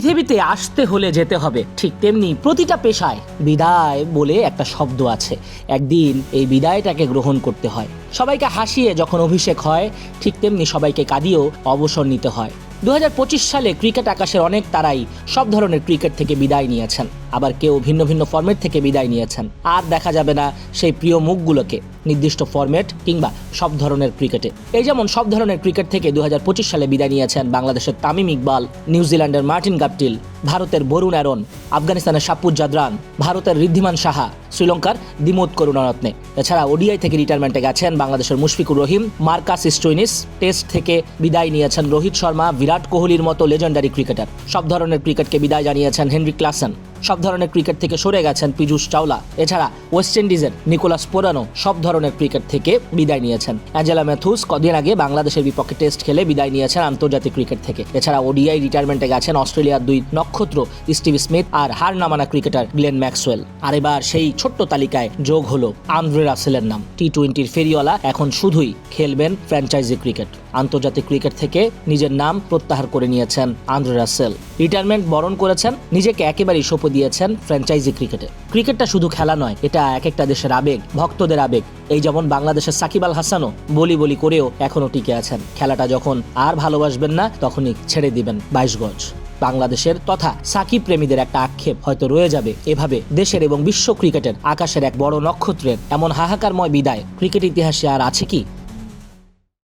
পৃথিবীতে আসতে হলে যেতে হবে, ঠিক তেমনি প্রতিটা পেশায় বিদায় বলে একটা শব্দ আছে। একদিন এই বিদায়টাকে গ্রহণ করতে হয়। সবাইকে হাসিয়ে যখন অভিষেক হয়, ঠিক তেমনি সবাইকে কাঁদিয়েও অবসর নিতে হয়। দু হাজার পঁচিশ সালে ক্রিকেট আকাশের অনেক তারাই সব ধরনের ক্রিকেট থেকে বিদায় নিয়েছেন। আবার কেউ ভিন্ন ভিন্ন ফর্মেট থেকে বিদায় নিয়েছেন। আর দেখা যাবে না সেই প্রিয় মুখগুলোকে। নির্দিষ্ট ফরম্যাট কিংবা সব ধরনের ক্রিকেটে এই যেমন সব ধরনের ক্রিকেট থেকে দু হাজার পঁচিশ সালে বিদায় নিয়েছেন বাংলাদেশের তামিম ইকবাল নিউজিল্যান্ডের মার্টিন গাপটিল, ভারতের বরুণ অ্যারন, আফগানিস্তানের সাপুর জাদরান, ভারতের ঋদ্ধিমান সাহা, শ্রীলঙ্কার দিমোদ করুণারত্নে। এছাড়া ওডিআই থেকে রিটায়ারমেন্টে গেছেন বাংলাদেশের Mushfiqur Rahim, Marcus Stoinis test থেকে বিদায় নিয়েছেন রোহিত শর্মা, বিরাট কোহলির মতো লেজেন্ডারি ক্রিকেটার সব ধরনের ক্রিকেটকে বিদায় জানিয়েছেন হেনরি ক্লাসন। সব ধরনের ক্রিকেট থেকে সরে গেছেন পীযূষ চাওলা। এছাড়া ওয়েস্ট ইন্ডিজের নিকোলাস পোরানো সব ধরনের ক্রিকেট থেকে বিদায় নিয়েছেন। অ্যাঞ্জেলা ম্যাথুস কদিন আগে বাংলাদেশের বিপক্ষে টেস্ট খেলে বিদায় নিয়েছেন আন্তর্জাতিক ক্রিকেট থেকে। এছাড়া ওডিআই রিটায়ারমেন্টে গেছেন অস্ট্রেলিয়ার দুই নক্ষত্র, স্টিভ স্মিথ আর হার নামানা ক্রিকেটার গ্লেন ম্যাক্সওয়েল। আর এবার সেই ছোট্ট তালিকায় যোগ হলো আন্দ্রে রাসেলের নাম। টি টোয়েন্টির ফেরিওয়ালা এখন শুধুই খেলবেন ফ্র্যাঞ্চাইজি ক্রিকেট। আন্তর্জাতিক ক্রিকেট থেকে নিজের নাম প্রত্যাহার করে নিয়েছেন আন্দ্রে রাসেল। রিটায়ারমেন্ট বরণ করেছেন নিজেকে একেবারেই সঁপে দিয়েছেন ফ্র্যাঞ্চাইজি ক্রিকেটে। ক্রিকেটটা শুধু খেলা নয়, এটা এক একটা দেশের আবেগ, ভক্তদের আবেগ। এই যেমন বাংলাদেশের সাকিব আল হাসানও বলি বলি করেও এখনও টিকে আছেন। খেলাটা যখন আর ভালোবাসবেন না, তখনই ছেড়ে দিবেন বাইশ গজ। বাংলাদেশের তথা সাকিব প্রেমীদের একটা আক্ষেপ হয়তো রয়ে যাবে এভাবে দেশের এবং বিশ্ব ক্রিকেটের আকাশের এক বড় নক্ষত্রের এমন হাহাকারময় বিদায় ক্রিকেট ইতিহাসে আর আছে কি?